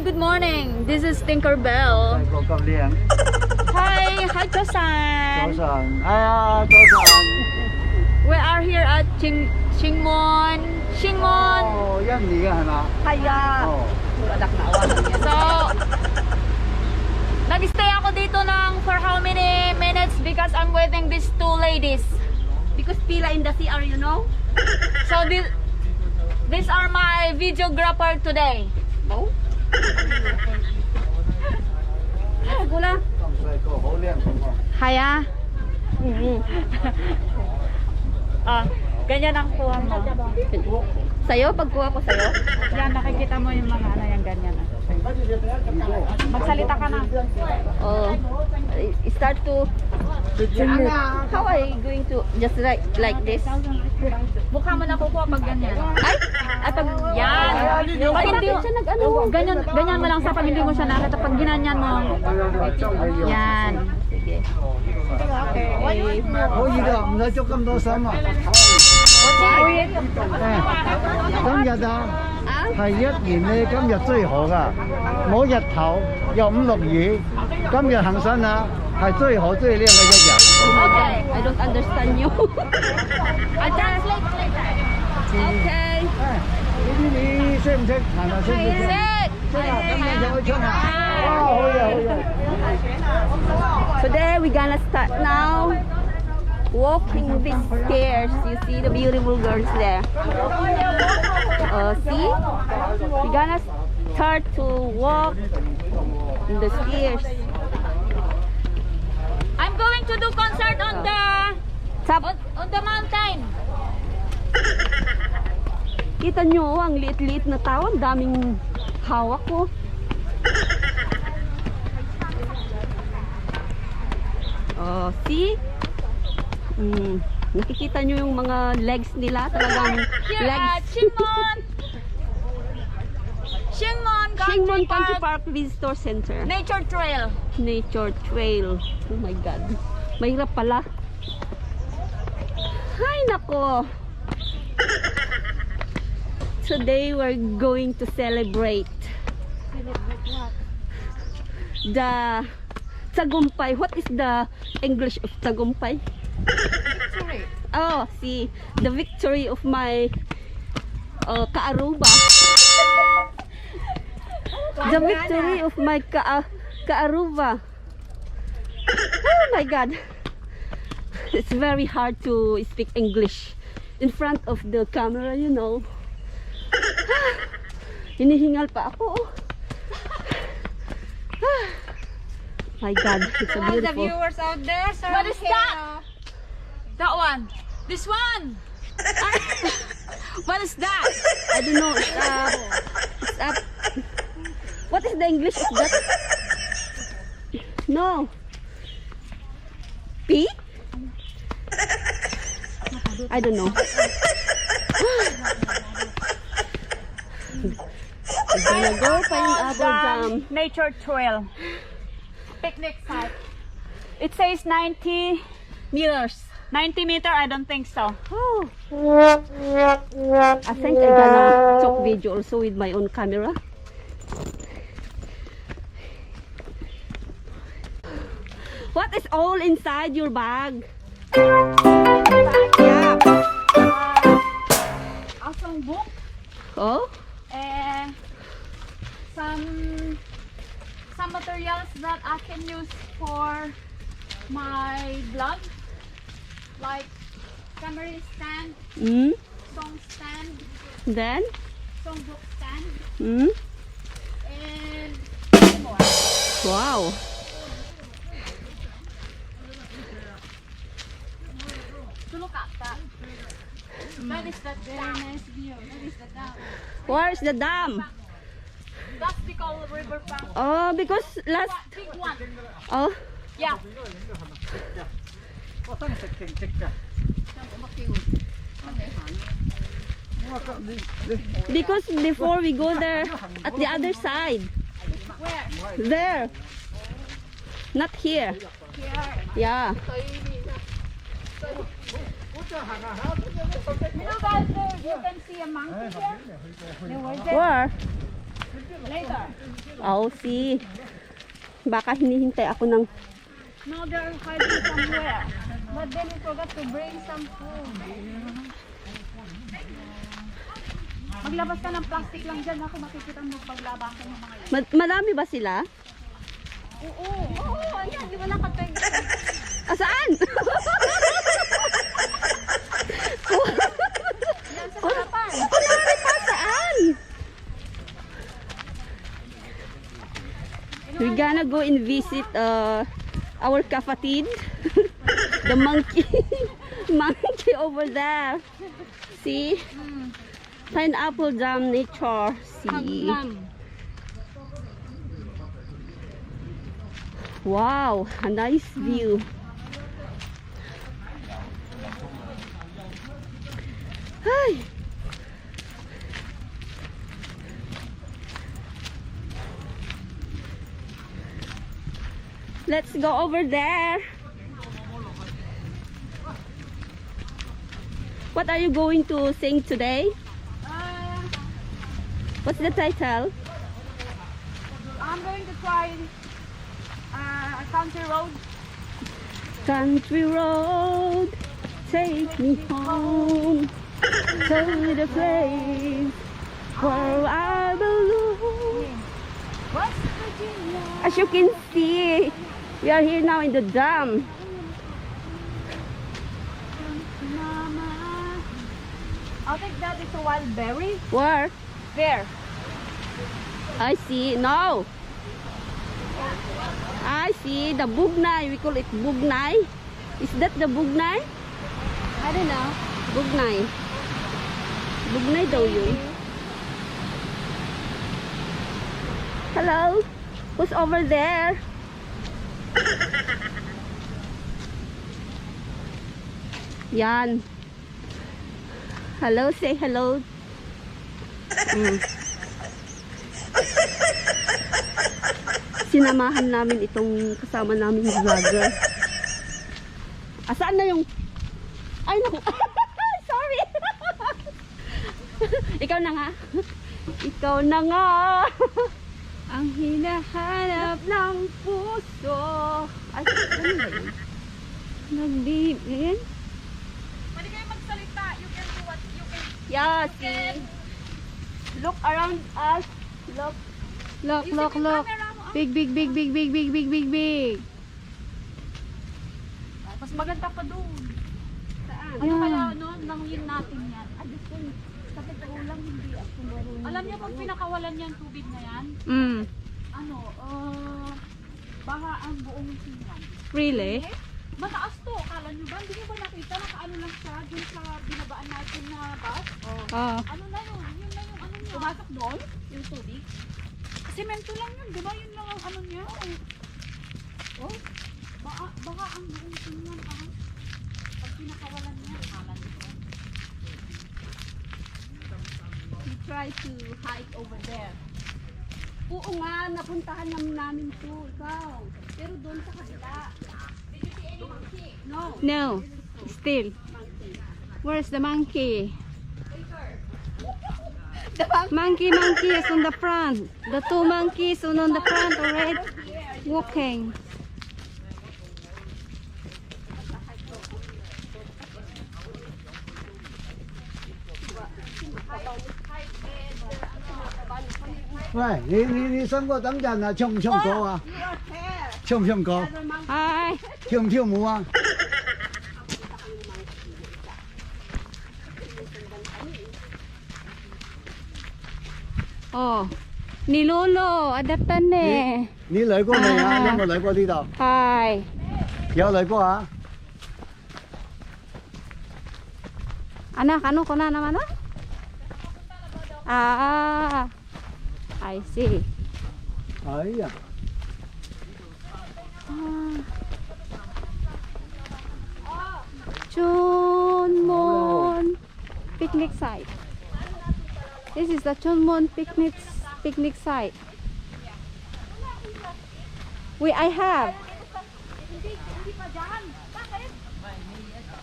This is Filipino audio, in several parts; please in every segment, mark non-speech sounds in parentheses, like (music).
Good morning. This is Tinkerbell. Welcome, Liang. Hi, hi, Chosan. Chosan. Ah, Chosan. We are here at Ching Chingmon. Chingmon. Oh, yan, niya, hana. Kaya. Oh. Product na awan So, nag-stay ako dito ng for how many minutes because I'm waiting these two ladies. Because pila in the CR, you know? So, this, these are my videographer today. Oh? Gula. (laughs) Haya. (laughs) ah, ganyan ang kuha mo. Sa'yo, pagkuha ko sa'yo. Yan, nakikita mo yung mga ano yung ganyan. Ah. Magsalita ka na. Oh. Start to How are you going to just like like this? Mukha mo nakukuha pag ganyan. Ay, at pag yan. Pag hindi siya nag-ano, ganyan, ganyan mo lang sa pag hindi mo siya nakita. Pag ginanyan mo, yan. Sige. Okay. Oh, yun, nagchokam daw sama. Wait. Eh, Tama yata. 系一年咧，今日最好噶，冇日头又唔落雨，今日行山啊系最好最靓嘅一日。 Oh my God, I don't understand you. (laughs) I translate later. okay. 呢啲你识唔识弹啊？识唔识？ Sit! 识啊！咁你就去唱下。哇，好嘢好嘢！ Today we gonna start now Walking these stairs. You see the beautiful girls there. Uh, see? We gonna start to walk in the stairs. I'm going to do concert on the Tap, on, on the mountain. kita nyo, ang liit-liit na tao. Ang daming hawak ko. Oh, see? Mm, nakikita nyo yung mga legs nila. Talagang Here legs. Shingmon. (laughs) Shingmon Country, Shingmon Country Park Park Visitor Center. Nature Trail. Nature Trail. Oh my God. Mahirap pala. Ay, nako. (laughs) Today we're going to celebrate the tagumpay. What is the English of tagumpay? Sorry. Oh, see, the victory of my uh, Kaaruba. The victory of my ka Kaaruba. Oh my God. It's very hard to speak English in front of the camera, you know. (sighs) Hinihingal pa ako. oh. (sighs) My God, it's a beautiful. out there, sir. What is that? That one. This one. what is that? I don't know. It's up. It's up. What is the English of that? No. P? I don't know. We're gonna go find other dam. Nature Trail. Picnic site. It says 90 meters. 90 meter? I don't think so. I think I'm gonna talk video also with my own camera. What is all inside your bag? Yeah. Uh, some book Oh? and some some materials that I can use for my blog, like camera stand, Mm. song stand, Then? songbook stand, Mm. and more. Wow. To look at that. That is the very nice view. That is the dam. Where is the dam? That's the called riverbank. Oh, because last... Big one. Oh, Yeah. ก็ตั้งเสร็จเก่งเสร็จกะตั้งผมมาคิวตั้งไหนหัน Because before we go there, at the other side. There. Not here. Yeah. You know guys, there you can see a monkey here. Where? Later. Oh, see. Baka hinihintay ako ng... No, they're hiding somewhere. But then we forgot to bring some food. Maglabas ka ng plastic lang dyan. Ako makikita mo paglabasan ng mga yan. Ma- madami ba sila? Oo. Oo, ayan. Di ba nakatay? Ah, saan? Yan sa harapan. Kunwari pa, saan? We're gonna go and visit uh, our kapatid. The monkey. (laughs) monkey over there. See? Pineapple jam Nature. See? Wow, a nice hmm. view. Ay. Let's go over there. What are you going to sing today? Uh, What's the title? I'm going to try uh, country road. Country road, take me home to the place where I belong. As you can see, we are here now in the dam. I think that is a wild berry. Where? There. I see. No. I see the bugnay. We call it bugnay. Is that the bugnay? I don't know. Bugnay. Bugnay daw yun. Hello? Who's over there? (laughs) Yan. Hello, say hello. Mm. Sinamahan namin itong kasama namin vlogger. Asaan na yung... Ay, naku. (laughs) Sorry. (laughs) Ikaw na nga. Ikaw na nga. (laughs) Ang hinahanap ng puso. Ay, ano ba yun? Nagbibigin? Pwede kayo magsalita. You can do what you can. Yeah, see. Look around us. Look. Look, You look, look. ah? Big, big, big, big, big, big, big, big, big. Mas maganda pa doon. Saan? Ano kaya no, nanguyin natin yan? Ah, gusto yun. Sa totoo lang, hindi ako marunong. Alam niyo pag pinakawalan yan tubig na yan, Mm. ano, uh, baha ang buong singan. Really? Eh, mataas to. Akala niyo ba? Hindi niyo ba nakita? Nakaano lang siya dun sa binabaan natin na bus? Oh. Ano na yun? Yun na yung ano niya. Pumasok doon? Yung tubig? Semento lang yun, di ba? Yun lang ang ano niya. Oh, baka, baka ang buong singan ah. Pag pinakawalan niya, akala niyo ba? We try to hike over there. Oo nga, napuntahan namin namin to. Ikaw. Pero doon sa kabila. No. No. Still. Where's the monkey? the monkey, monkey is on the front. The two monkeys are on the front already walking. Này, đi đi đi xong qua, tấm trần là trông trông cổ à. 跳唔跳唔高？係跳唔跳舞啊？哦，你攞咯，阿得得呢？你嚟過未啊？有冇嚟過呢度？係有嚟過啊？Anak, ano ko na naman, no? Ah, I see. Ayan. 呀，Chunmon picnic site. This is the Chunmon picnic picnic site. We I have.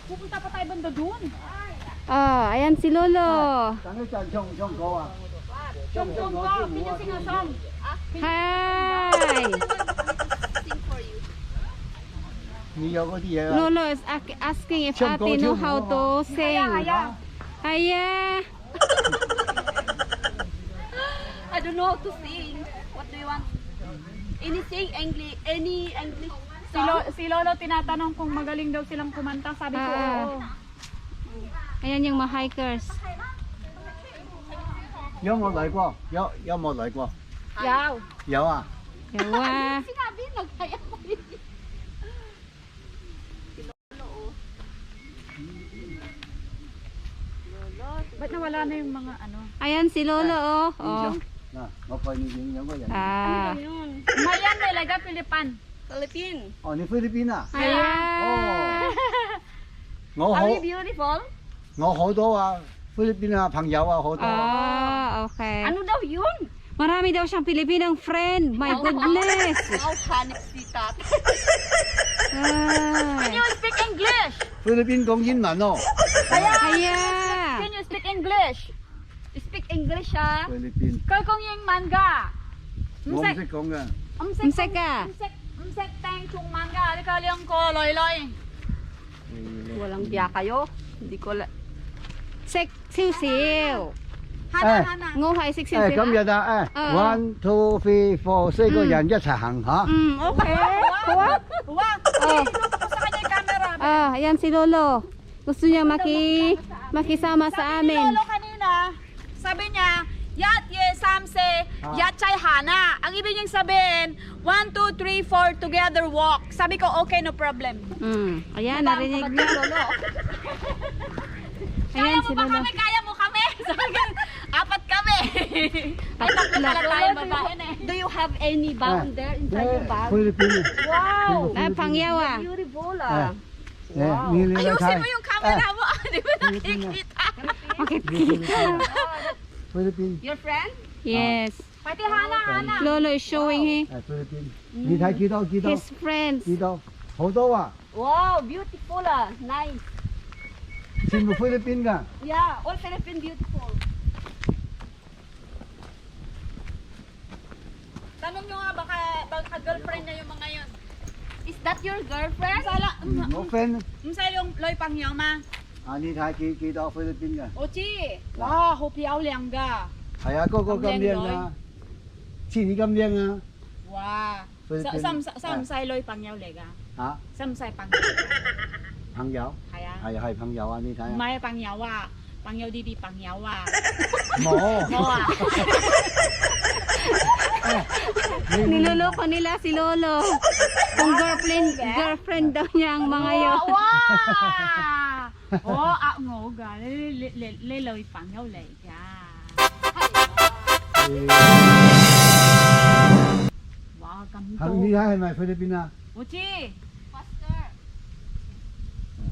Pupunta pa tayo banda doon. Ah, ayan si Lolo. 等 Lolo is ac- asking if 唱歌 Ate know 跳舞 how to sing. Kaya, Hiya. (laughs) I don't know how to sing. What do you want? Anything English, any English si, Lo, si Lolo tinatanong kung magaling daw silang kumanta. Sabi ko, Ah. oo. Ayan yung mga hikers. 有冇嚟过？有有冇嚟过？ Yaw. 有啊。 Yawa. Sinabi, nagkaya Ba't nawala na yung mga ano? Ayan si Lolo oh. oh. 嗱，我陪你影两个人。 Ah. Mayan, Delaga, Pilipan. Philippine. 哦，你菲律宾啊？ Ayan. 我好 Are we beautiful? 我好多啊，菲律宾啊朋友啊好多。 Ah, okay. Ano daw yun? Marami daw siyang Pilipinang friend. My goodness. (laughs) Wow, hanip si tat. Ah. Can you speak English? 菲律宾讲英文哦。 Aya. Can you speak English. Speak English ah? ha. Philippines. Kau kong yung manga. Msek. Msek kong ga. Msek. Msek ga. Msek. Msek tang chung manga. Di ka liang ko loy loy. Walang biya kayo. Hindi ko la... Sek siêu siêu. Hana hana. Ngô phải sek siêu siêu. Ê, cảm nhận đã. One, two, three, four. Sek người nhân nhất hàng hả? Ừ, ok. Wow. Wow. Wow. Gusto kanya camera. Ah, ayan si Lolo. Gusto niya maki... makisama sa amin. Sabi kanina, sabi niya, Yat ye samse, ah. yat chay hana. Ang ibig niyang sabihin, 1, 2, 3, 4, together walk. Sabi ko, okay, no problem. Mm. Ayan, narinig kapatid niyo. Lolo? Ayan, Kaya si mo ba kami? Kaya mo kami? (laughs) Sabi ko, Apat kami. (laughs) Ay, tatlo pala tayo babae eh. Do you have any bound ah. there inside your bag? Wow! Ah, pangyawa. Beautiful ah. ah. Wow. Yeah, nililay Ayusin mo yung camera ah. mo. (laughs) Hindi mo nakikita. Philippine. Your friend? Yes. Ah. Pati Hana, Hana. Lolo is showing him. Uh, Philippine. Mm. Gitai, gidaw. His friends. Gidaw. Hodo ah. Wow, beautiful ah. Nice. Sino Philippine ka? Yeah, all Philippine beautiful. Tanong nyo nga baka, baka girlfriend niya yung mga yun. Is that your girlfriend? Umsay la. Girlfriend? Umsay yung loy pangyang ma. Ani thai ki ki da Philippines ga. Ochi. Wa ho piao liang ga. Haya go go gam liang ga. Chi ni gam liang ga. Wa. Sa sam sam sai loy pangyao le ga. Hả? Sam sai pang. Pang yao? Haya. Haya hai pang yao ani thai. Mai pang yao wa. Pang yao đi đi pang yao wa. Mo. Mo à. (laughs) Niloloko nila si Lolo. Kung girlfriend, girlfriend daw niya ang mga yun. Wow! Oh, ah, ngô gà, lê lê lê lời phản nhau lệ chà. Wow, cầm Hàng đi hai mày Philippines. Ô? Pastor.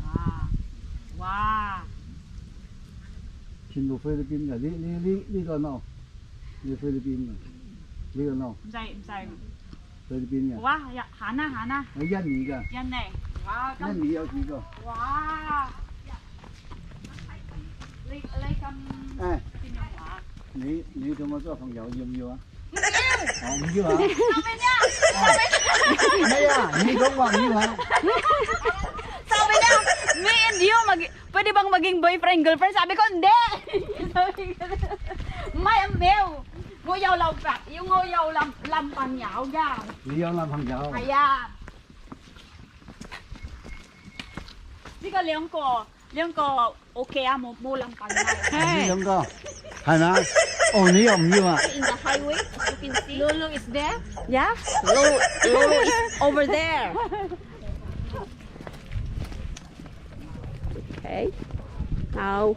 Wow. Wow. Chính phủ Philippines là đi đi đi đi. 리얼로 감사해 감사해 필리핀이야 와 야, 하나 하나 아, 얀이가 얀네 와 얀이 여기 이거 와 lấy lấy cầm à. nếu nếu tôi mà cho phòng dầu dùng vô á. Không vô hả? Đây à ni có bằng như hả? Sabi niya me and you mag pwede bang maging boyfriend girlfriend sabi ko hindi sabi ko may ang mew ngô dâu lòng bạc yêu ngô dâu làm làm bằng nhạo ra lý do à. ok à the highway, you can see. Lulu is there. Yeah. Lulu, Lulu is over there. Okay. Now.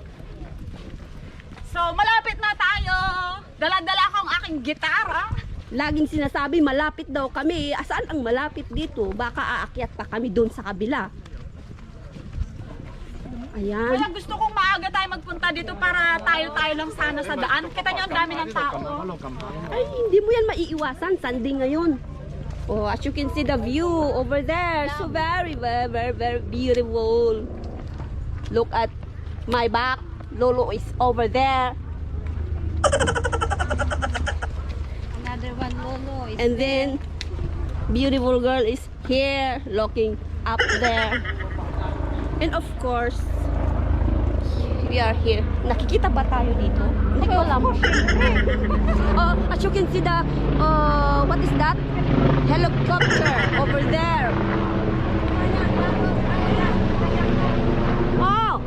So, malapit na tayo. Dala-dala ko ang aking gitara. laging sinasabi malapit daw kami. Asaan ang malapit dito? Baka aakyat pa kami doon sa kabila. Ayan. Kaya gusto kong maaga tayo magpunta dito para tayo-tayo lang sana sa daan. Kita nyo ang dami ng tao. Ay, hindi mo yan maiiwasan. Sunday ngayon. Oh, as you can see the view over there. So very, very, very, very beautiful. Look at my back. Lolo is over there. And then, beautiful girl is here, looking up there. And of course, we are here. Nakikita ba tayo dito? Hindi ko alam. uh, (laughs) as you can see the, uh, what is that? Helicopter over there. Oh,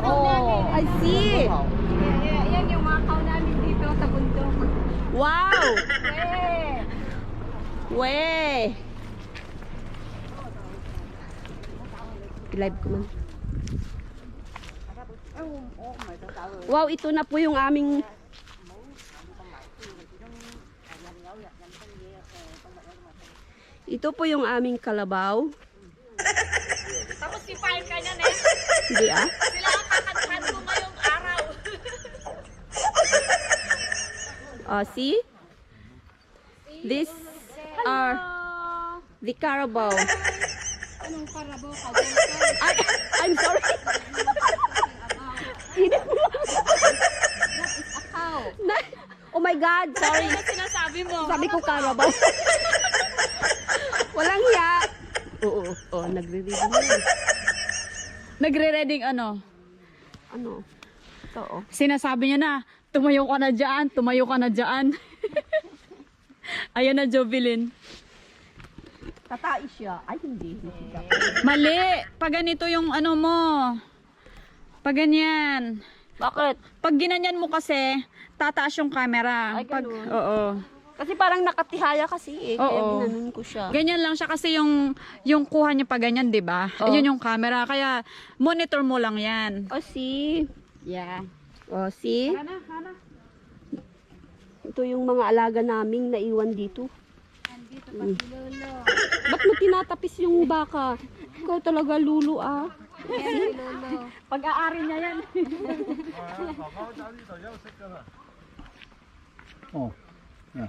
Oh. I see. Yan yung mga cow namin dito sa bundok. Wow. Eh! Weh. Live ko man. Wow, ito na po yung aming Ito po yung aming kalabaw. Tapos si Fire ka niyan eh. Hindi ah. Sila ang ko ngayong araw. Uh, see? These are the Carabao. Anong karabaw ka? I, I'm sorry. (laughs) Oh my God, sorry. Ano sinasabi mo? Sabi ko Carabao. (laughs) Walang hiya. Oo, oo, nagre-reading yun. Nagre-reading ano? Ano? Ito, oh. Sinasabi niya na, tumayo ka na dyan, tumayo ka na dyan. Ayan na, Jovelyn. Tatai siya. Ay, hindi. Mali! Pag ganito yung ano mo. Pag ganyan. Bakit? Pag ginanyan mo kasi, tataas yung camera. Ay, Pag, ganun. oo. Kasi parang nakatihaya kasi eh. Kaya Oo. ginanon ko siya. Ganyan lang siya kasi yung yung kuha niya pa ganyan, 'di ba? Oo. Ayun yung camera kaya monitor mo lang 'yan. Oh, see? Yeah. Oh, see? Hana, hana. Ito yung mga alaga naming naiwan dito. Andito pa si Lolo. Ba't mo tinatapis yung baka? Ikaw talaga, lulu ah. Yan si Lolo. Pag-aari niya 'yan. (laughs) Oh. Yeah.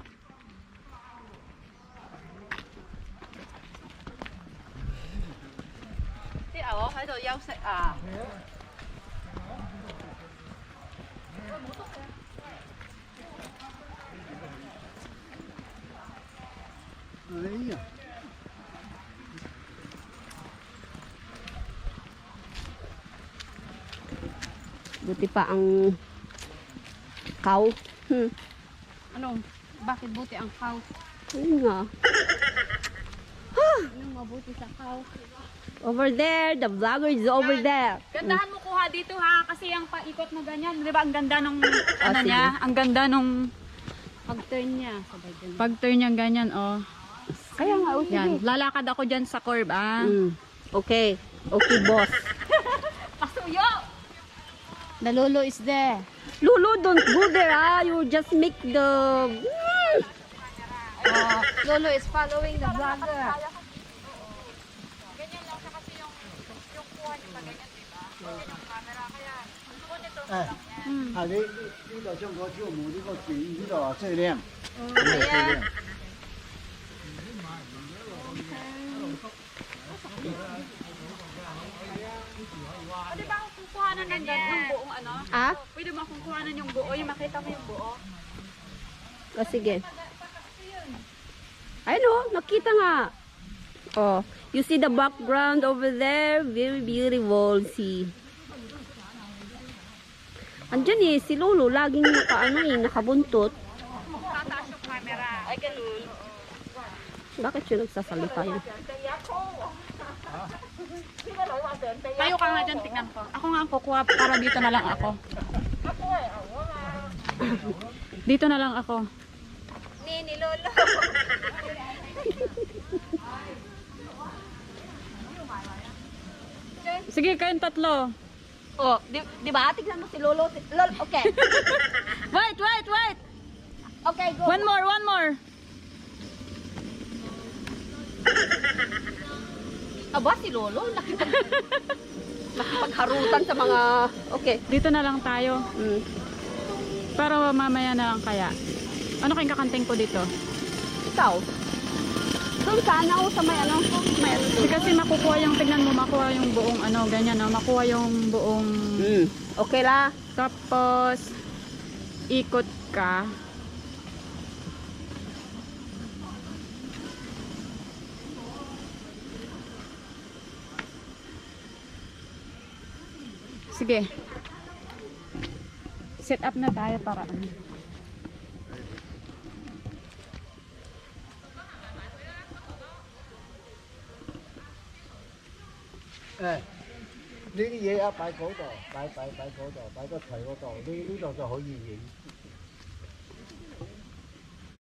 Ay, ya. Buti pa ang cow. Hmm. Ano? Bakit buti ang cow? Ayun nga. Anong mabuti sa cow? Over there, the vlogger is over there. Gandahan mo kuha dito ha kasi yung paikot na ganyan, 'di ba? Ang ganda nung ano sige. niya, ang ganda nung Pag-turn niya, sabay ganun. pag-turn niya ganyan, oh. Kaya nga, oh, sige. Yan, lalakad ako diyan sa curb, ah. Mm. Okay. Okay, boss. (laughs) Pasuyo. The Lolo is there. Lulu, don't go there, ah. You just make the... Mm. Oh, Lolo is following the vlogger. Ganyan lang siya kasi yung yung kuha niya pa ganyan, 'di ba? Ganyan yung camera kaya monitor mo Eh, lang yan. 啊，你呢度将嗰条毛呢个短呢度啊，最靓，呢个 Pwede ba akong kukuhanan ng yung buong ano? Ah? Pwede mo akong kuhanan yung buo, yung makita mo yung buo. Oh, sige. Ayun oh, nakita nga. Oh, you see the background over there? Very beautiful. See. Andyan eh, si Lolo, laging naka, ano eh, nakabuntot. Tataas yung camera. Ay, ganun. Bakit siya nagsasalita yun? Tayo ka nga dyan, tignan ko. Ako nga ang kukuha para dito na lang ako. (clears throat) Dito na lang ako. Ni, ni Lolo. (laughs) Sige, kayong tatlo. Oh, di, di ba? Tignan mo si Lolo. Lolo, okay. (laughs) Wait, wait, wait! Okay, go. One more, one more. Aba, si Lolo, nakipag... (laughs) nakipagharutan sa mga... Okay. Dito na lang tayo. Mm. Para mamaya na lang kaya. Ano kayong kakanting ko dito? Ikaw? Doon sana ako sa may ano, may ano kasi makukuha yung, tignan mo, makuha yung buong ano, ganyan, no? makuha yung buong, Mm. Okay la. tapos, ikot ka. Sige. Set up na tayo para ano. Ê, đi cái gì á, bãi cổ đồ, bài bài bài cổ đồ, bài cái thầy cổ đồ, đi đi đồ cho hội gì vậy?